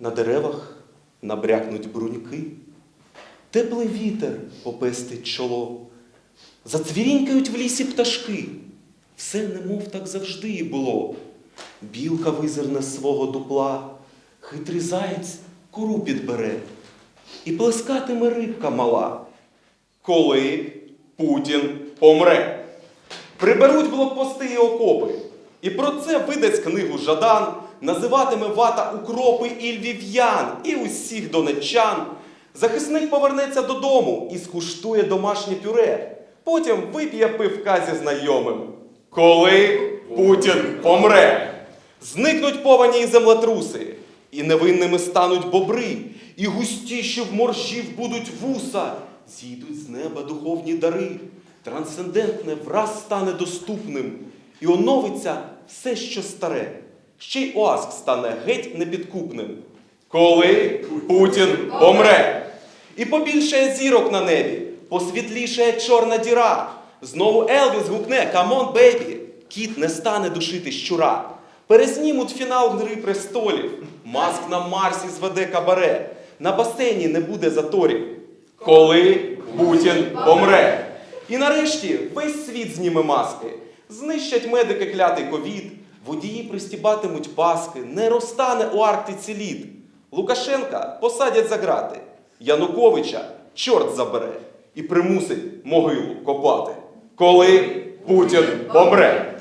На деревах набрякнуть бруньки, теплий вітер попестить чоло, зацвірінькають в лісі пташки. Все немов так завжди і було. Білка визирне свого дупла, хитрий заєць куру підбере, і плескатиме рибка мала. Коли Путін помре. Приберуть блокпости і окопи. І про це видасть книгу Жадан, називатиме вата укропи і львів'ян, і усіх донеччан. Захисник повернеться додому і скуштує домашнє пюре. Потім вип'є пивка зі знайомим. Коли Путін помре, зникнуть повані і землетруси, і невинними стануть бобри, і густіші в моржів будуть вуса, зійдуть з неба духовні дари, трансцендентне враз стане доступним, і оновиться все, що старе. Ще й Оаск стане геть непідкупним. Коли Путін помре, і побільшає зірок на небі, посвітлішає чорна діра. Знову Елвіс гукне «Камон, бейбі!» Кіт не стане душити щура. Перезнімуть фінал Гри престолів. Маск на Марсі зведе кабаре. На басейні не буде заторів. Коли Путін помре. І нарешті весь світ зніме маски. Знищать медики клятий ковід. Водії пристібатимуть паски. Не розтане у Арктиці лід. Лукашенка посадять за грати. Януковича чорт забере і примусить могилу копати. Коли Путін помре.